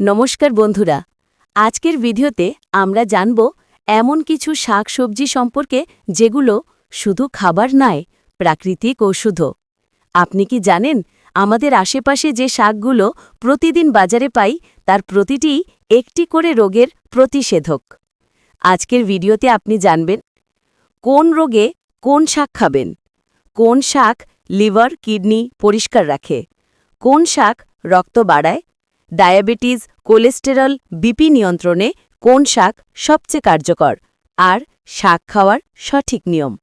নমস্কার বন্ধুরা। আজকের ভিডিওতে আমরা জানব এমন কিছু শাকসবজি সম্পর্কে যেগুলো শুধু খাবার নয়, প্রাকৃতিক ওষুধও আপনি কি জানেন, আমাদের আশেপাশে যে শাকগুলো প্রতিদিন বাজারে পাই, তার প্রতিটি একটি করে রোগের প্রতিষেধক। আজকের ভিডিওতে আপনি জানবেন, কোন রোগে কোন শাক খাবেন? কোন শাক লিভার, কিডনি পরিষ্কার রাখে? কোন শাক রক্ত বাড়ায়? ডায়াবেটিস, কোলেস্টেরল, বিপি নিয়ন্ত্রণে কোন শাক সবচেয়ে কার্যকর? আর, শাক খাওয়ার সঠিক নিয়ম।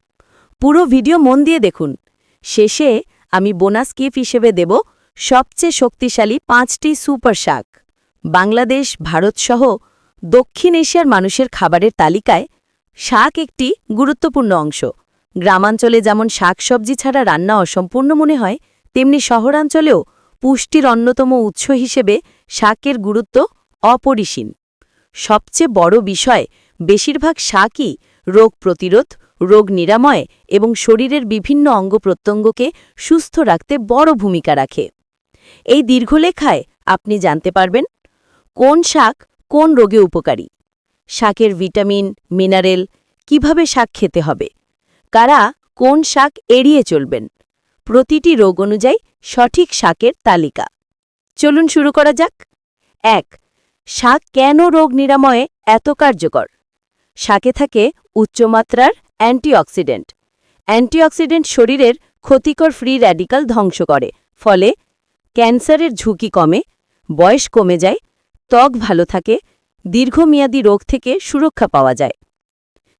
পুরো ভিডিও মন দিয়ে দেখুন। শেষে আমি বোনাস কিপ হিসেবে দেব সবচেয়ে শক্তিশালী পাঁচটি সুপার শাক। বাংলাদেশ ভারতসহ দক্ষিণ এশিয়ার মানুষের খাবারের তালিকায় শাক একটি গুরুত্বপূর্ণ অংশ। গ্রামাঞ্চলে যেমন শাকসবজি ছাড়া রান্না অসম্পূর্ণ মনে হয়, তেমনি শহরাঞ্চলেও পুষ্টির অন্যতম উৎস হিসেবে শাকের গুরুত্ব অপরিসীম। সবচেয়ে বড় বিষয়, বেশিরভাগ শাকই রোগ প্রতিরোধ, রোগ নিরাময় এবং শরীরের বিভিন্ন অঙ্গ প্রত্যঙ্গকে সুস্থ রাখতে বড় ভূমিকা রাখে। এই দীর্ঘলেখায় আপনি জানতে পারবেন কোন শাক কোন রোগে উপকারী। শাকের ভিটামিন, মিনারেল, কীভাবে শাক খেতে হবে? কারা কোন শাক এড়িয়ে চলবেন? প্রতিটি রোগ অনুযায়ী সঠিক শাকের তালিকা। চলুন শুরু করা যাক। এক, শাক কেন রোগ নিরাময়ে এত কার্যকর? শাকে থাকে উচ্চমাত্রার অ্যান্টিঅক্সিডেন্ট। অ্যান্টিঅক্সিডেন্ট শরীরের ক্ষতিকর ফ্রি র্যাডিক্যাল ধ্বংস করে, ফলে ক্যান্সারের ঝুঁকি কমে, বয়স কমে যায়, ত্বক ভালো থাকে, দীর্ঘমেয়াদী রোগ থেকে সুরক্ষা পাওয়া যায়।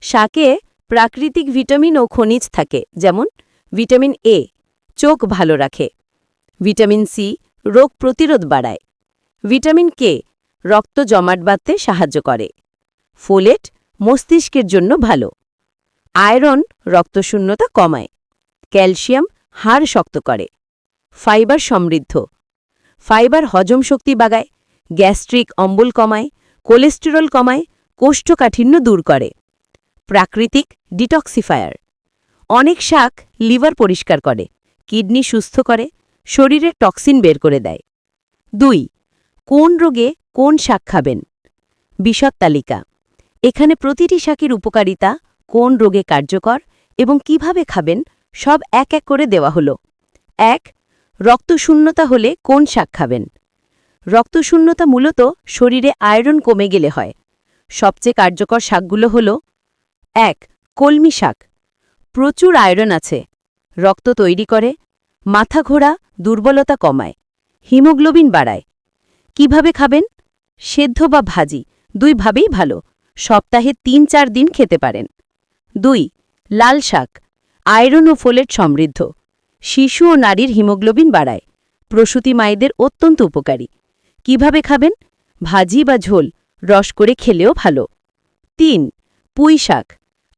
শাকে প্রাকৃতিক ভিটামিন ও খনিজ থাকে, যেমন ভিটামিন এ, চোখ ভালো রাখে, ভিটামিন সি রোগ প্রতিরোধ বাড়ায়। ভিটামিন কে রক্ত জমাট বাঁধতে সাহায্য করে। ফোলেট মস্তিষ্কের জন্য ভালো। আয়রন রক্তশূন্যতা কমায়। ক্যালসিয়াম হাড় শক্ত করে। ফাইবার সমৃদ্ধ। ফাইবার হজম শক্তি বাগায় গ্যাস্ট্রিক অম্বল কমায়, কোলেস্টেরল কমায়, কোষ্ঠকাঠিন্য দূর করে। প্রাকৃতিক ডিটক্সিফায়ার। অনেক শাক লিভার পরিষ্কার করে, কিডনি সুস্থ করে শরীরের টক্সিন বের করে দেয়। দুই, কোন রোগে কোন শাক খাবেন? বিশদ তালিকা। এখানে প্রতিটি শাকের উপকারিতা, কোন রোগে কার্যকর এবং কীভাবে খাবেন, সব এক এক করে দেওয়া হল। এক, রক্তশূন্যতা হলে কোন শাক খাবেন? রক্তশূন্যতা মূলত শরীরে আয়রন কমে গেলে হয়। সবচেয়ে কার্যকর শাকগুলো হল এক, কলমি শাক। প্রচুর আয়রন আছে। রক্ত তৈরি করে মাথা ঘোরা দুর্বলতা কমায়। হিমোগ্লোবিন বাড়ায়। কীভাবে খাবেন? সেদ্ধ বা ভাজি দুইভাবেই ভালো। সপ্তাহে তিন চার দিন খেতে পারেন। দুই, লাল শাক, আয়রন ও ফোলেট সমৃদ্ধ। শিশু ও নারীর হিমোগ্লোবিন বাড়ায়। প্রসূতি মায়েদের অত্যন্ত উপকারী। কীভাবে খাবেন? ভাজি বা ঝোল, রস করে খেলেও ভালো। তিন, পুঁই শাক,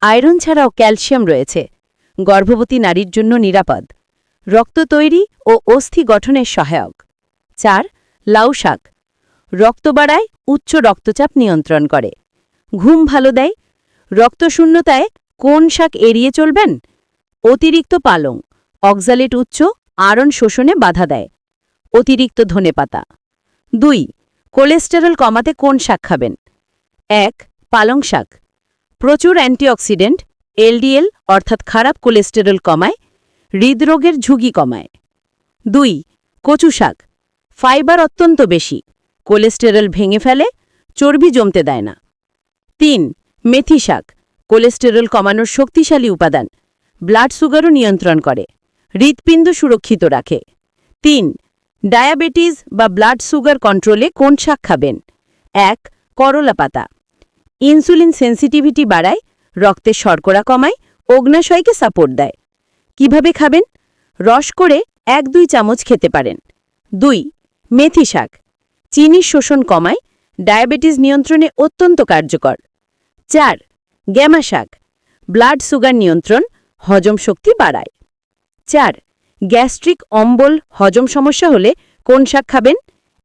আয়রন ছাড়াও ক্যালসিয়াম রয়েছে। গর্ভবতী নারীর জন্য নিরাপদ। রক্ত তৈরি ও অস্থি গঠনের সহায়ক। চার, লাউ শাক। রক্ত বাড়ায় উচ্চ রক্তচাপ নিয়ন্ত্রণ করে। ঘুম ভালো দেয়। রক্তশূন্যতায় কোন শাক এড়িয়ে চলবেন? অতিরিক্ত পালং। অক্সালেট উচ্চ, আরণ শোষণে বাধা দেয়। অতিরিক্ত ধনেপাতা দুই, কোলেস্টেরল কমাতে কোন শাক খাবেন? এক, পালং শাক। প্রচুর অ্যান্টিঅক্সিডেন্ট, এলডিএল, অর্থাৎ খারাপ কোলেস্টেরল কমায় হৃদরোগের ঝুঁকি কমায়। দুই, কচু শাক। ফাইবার অত্যন্ত বেশি। কোলেস্টেরল ভেঙে ফেলে, চর্বি জমতে দেয় না। তিন, মেথি শাক। কোলেস্টেরল কমানোর শক্তিশালী উপাদান। ব্লাড সুগারও নিয়ন্ত্রণ করে। হৃৎপিণ্ড সুরক্ষিত রাখে। তিন, ডায়াবেটিস বা ব্লাড সুগার কন্ট্রোলে কোন শাক খাবেন? এক, করলা পাতা। ইনসুলিন সেন্সিটিভিটি বাড়ায়, রক্তে শর্করা কমায়, অগ্নাশয়কে সাপোর্ট দেয়। কীভাবে খাবেন? রস করে এক দুই চামচ খেতে পারেন। দুই, মেথি শাক। চিনির শোষণ কমায়, ডায়াবেটিস নিয়ন্ত্রণে অত্যন্ত কার্যকর। চার, গ্যামা শাক। ব্লাড সুগার নিয়ন্ত্রণ, হজম শক্তি বাড়ায়। চার, গ্যাস্ট্রিক অম্বল হজম সমস্যা হলে কোন শাক খাবেন?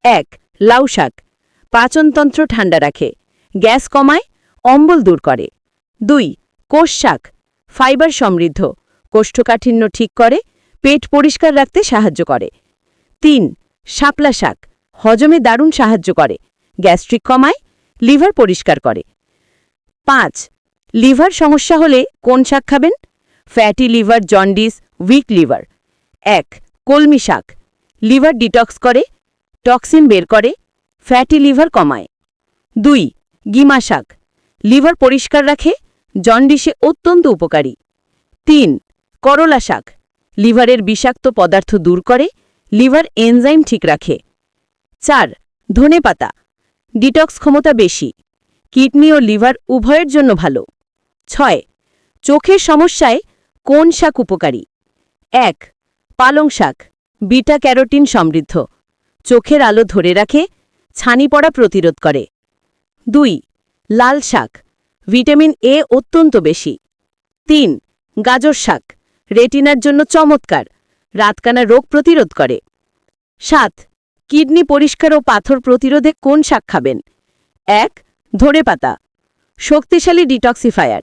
এক, লাউ শাক। পাচনতন্ত্র ঠান্ডা রাখে, গ্যাস কমায়, অম্বল দূর করে। দুই, কোষ শাক। ফাইবার সমৃদ্ধ কোষ্ঠকাঠিন্য ঠিক করে, পেট পরিষ্কার রাখতে সাহায্য করে। তিন, শাপলা শাক, হজমে দারুণ সাহায্য করে, গ্যাস্ট্রিক কমায়, লিভার পরিষ্কার করে। পাঁচ, লিভার সমস্যা হলে কোন শাক খাবেন? Fatty liver, jaundice, weak liver. এক, কলমি শাক, লিভার ডিটক্স করে, টক্সিন বের করে, ফ্যাটি লিভার কমায়। দুই, গিমা শাক, লিভার পরিষ্কার রাখে, জন্ডিসে অত্যন্ত উপকারী। তিন করলা শাক। লিভারের বিষাক্ত পদার্থ দূর করে, লিভার এনজাইম ঠিক রাখে। চার ধনেপাতা ডিটক্স ক্ষমতা বেশি। কিডনি ও লিভার উভয়ের জন্য ভালো। ছয়, চোখের সমস্যায় কোন শাক উপকারী? এক, পালং শাক। বিটা ক্যারোটিন সমৃদ্ধ। চোখের আলো ধরে রাখে, ছানি পড়া প্রতিরোধ করে। দুই, লাল শাক। ভিটামিন এ অত্যন্ত বেশি। তিন, গাজর শাক। রেটিনার জন্য চমৎকার। রাতকানা রোগ প্রতিরোধ করে। সাত, কিডনি পরিষ্কার ও পাথর প্রতিরোধে কোন শাক খাবেন? এক ধরে পাতা। শক্তিশালী ডিটক্সিফায়ার।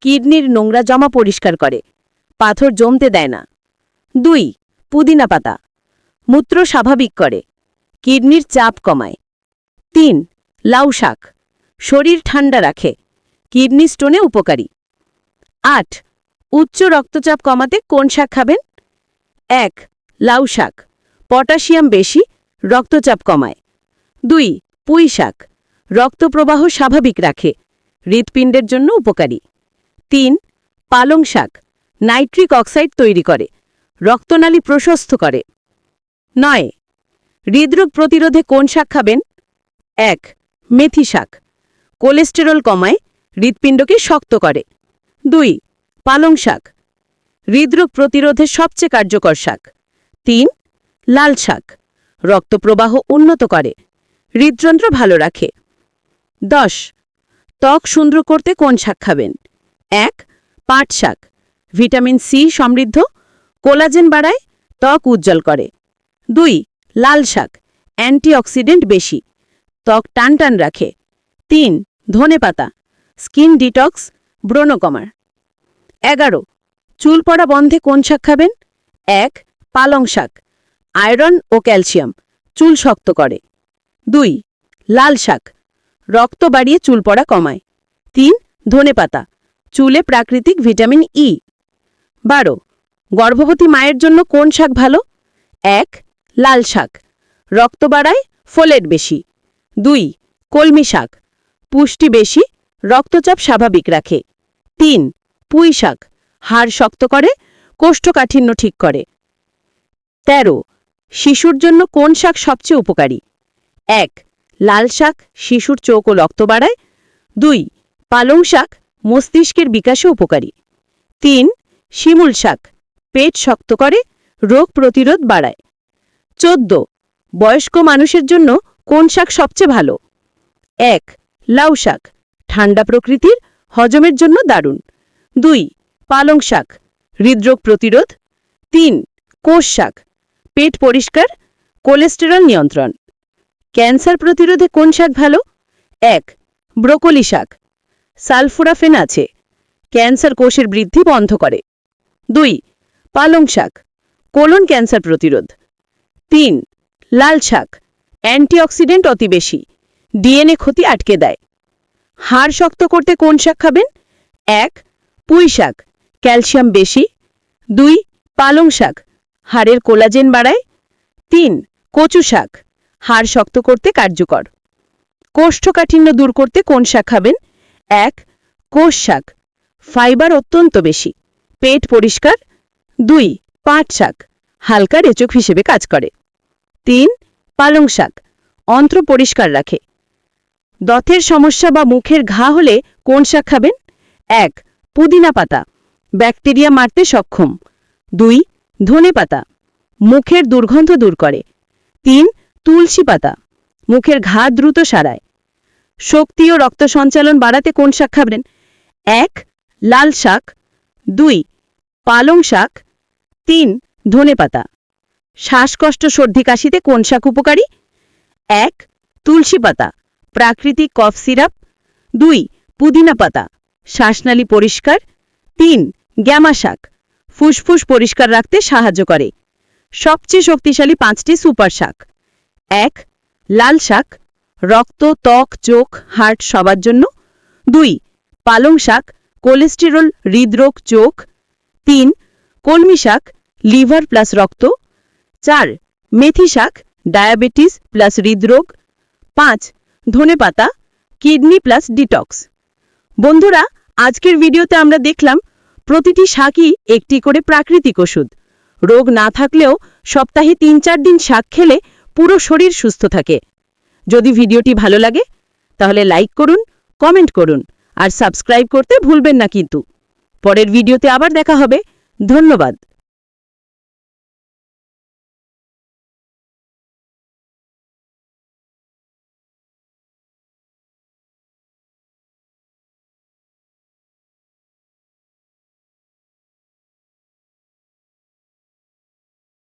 কিডনির নোংরা জমা পরিষ্কার করে। পাথর জমতে দেয় না। দুই, পুদিনা পাতা। মূত্র স্বাভাবিক করে। কিডনির চাপ কমায়। তিন, লাউ শাক। শরীর ঠান্ডা রাখে। কিডনি স্টোনে উপকারী। আট উচ্চ রক্তচাপ কমাতে কোন শাক খাবেন? এক, লাউ শাক। পটাশিয়াম বেশি, রক্তচাপ কমায়। দুই, পুঁই শাক। রক্তপ্রবাহ স্বাভাবিক রাখে, হৃৎপিণ্ডের জন্য উপকারী। তিন, পালং শাক। নাইট্রিক অক্সাইড তৈরি করে, রক্তনালী প্রশস্ত করে। নয়, হৃদরোগ প্রতিরোধে কোন শাক খাবেন? এক, মেথি শাক। কোলেস্টেরল কমায়, হৃৎপিণ্ডকে শক্ত করে। দুই পালং শাক। হৃদরোগ প্রতিরোধে সবচেয়ে কার্যকর শাক। তিন, লাল শাক। রক্তপ্রবাহ উন্নত করে। হৃদযন্ত্র ভালো রাখে। দশ, ত্বক সুন্দর করতে কোন শাক খাবেন? এক, পাট শাক। ভিটামিন সি সমৃদ্ধ। কোলাজেন বাড়ায়, ত্বক উজ্জ্বল করে। দুই, লাল শাক। অ্যান্টিঅক্সিডেন্ট বেশি। ত্বক টান টান রাখে। তিন, ধনেপাতা। স্কিন ডিটক্স ব্রণ কমার এগারো। চুল পড়া বন্ধে কোন শাক খাবেন? এক, পালং শাক। আয়রন ও ক্যালসিয়াম। চুল শক্ত করে। দুই, লাল শাক। রক্ত বাড়িয়ে চুল পড়া কমায়। তিন ধনেপাতা চুলে প্রাকৃতিক ভিটামিন ই। বারো, গর্ভবতী মায়ের জন্য কোন শাক ভালো? এক, লাল শাক। রক্ত বাড়ায় ফোলেট বেশি। দুই, কলমি শাক। পুষ্টি বেশি, রক্তচাপ স্বাভাবিক রাখে। তিন পুঁই শাক হাড় শক্ত করে, কোষ্ঠকাঠিন্য ঠিক করে। তেরো, শিশুর জন্য কোন শাক সবচেয়ে উপকারী? এক, লাল শাক শিশুর চোখ ও রক্ত বাড়ায়। দুই, পালং শাক মস্তিষ্কের বিকাশে উপকারী। তিন, শিমুল শাক পেট শক্ত করে, রোগ প্রতিরোধ বাড়ায়। চোদ্দ, বয়স্ক মানুষের জন্য কোন শাক সবচেয়ে ভালো? এক, লাউ শাক ঠান্ডা প্রকৃতির হজমের জন্য দারুণ। দুই, পালং শাক, হৃদরোগ প্রতিরোধ। তিন, কোষ শাক, পেট পরিষ্কার, কোলেস্টেরল নিয়ন্ত্রণ। ক্যান্সার প্রতিরোধে কোন শাক ভালো? এক, ব্রোকলি শাক, সালফোরাফেন আছে, ক্যান্সার কোষের বৃদ্ধি বন্ধ করে। দুই, পালং শাক, কোলন ক্যান্সার প্রতিরোধ। তিন, লাল শাক, অ্যান্টিঅক্সিডেন্ট অতি বেশি, ডিএনএ ক্ষতি আটকে দেয়। হাড় শক্ত করতে কোন শাক খাবেন? এক পুঁই শাক, ক্যালসিয়াম বেশি। দুই, পালং শাক, হাড়ের কোলাজেন বাড়ায়। তিন, কচু শাক, হাড় শক্ত করতে কার্যকর। কোষ্ঠকাঠিন্য দূর করতে কোন শাক খাবেন? এক, কোষ শাক, ফাইবার অত্যন্ত বেশি, পেট পরিষ্কার। দুই, পাট শাক, হালকা রেচক হিসেবে কাজ করে। তিন, পালং শাক, অন্ত্র পরিষ্কার রাখে। দথের সমস্যা বা মুখের ঘা হলে কোন শাক খাবেন? এক পুদিনা পাতা। ব্যাকটেরিয়া মারতে সক্ষম। দুই, ধনে পাতা। মুখের দুর্গন্ধ দূর করে। তিন, তুলসী পাতা। মুখের ঘা দ্রুত সারায়। শক্তি ও রক্ত সঞ্চালন বাড়াতে কোন শাক খাবেন? এক, লাল শাক। দুই, পালং শাক। তিন ধনেপাতা শ্বাসকষ্ট, সর্দি, কাশিতে কোন শাক উপকারী? এক, তুলসী পাতা। প্রাকৃতিক কফ সিরাপ। দুই, পুদিনা পাতা। শ্বাসনালী পরিষ্কার। তিন, গ্যামা শাক। ফুসফুস পরিষ্কার রাখতে সাহায্য করে। সবচেয়ে শক্তিশালী পাঁচটি সুপার শাক। এক, লাল শাক। রক্ত, ত্বক, চোখ হার্ট সবার জন্য। দুই, পালং শাক। কোলেস্টেরল, হৃদরোগ, চোখ। তিন, কলমি শাক, লিভার প্লাস রক্ত। চার, মেথি শাক, ডায়াবেটিস প্লাস হৃদরোগ। পাঁচ, ধনেপাতা, কিডনি প্লাস ডিটক্স। বন্ধুরা আজকের ভিডিওতে আমরা দেখলাম, প্রতিটি শাকই একটি করে প্রাকৃতিক ওষুধ। রোগ না থাকলেও সপ্তাহে তিন চার দিন শাক খেলে পুরো শরীর সুস্থ থাকে। যদি ভিডিওটি ভালো লাগে, তাহলে লাইক করুন, কমেন্ট করুন, আর সাবস্ক্রাইব করতে ভুলবেন না কিন্তু। পরের ভিডিওতে আবার দেখা হবে। ধন্যবাদ।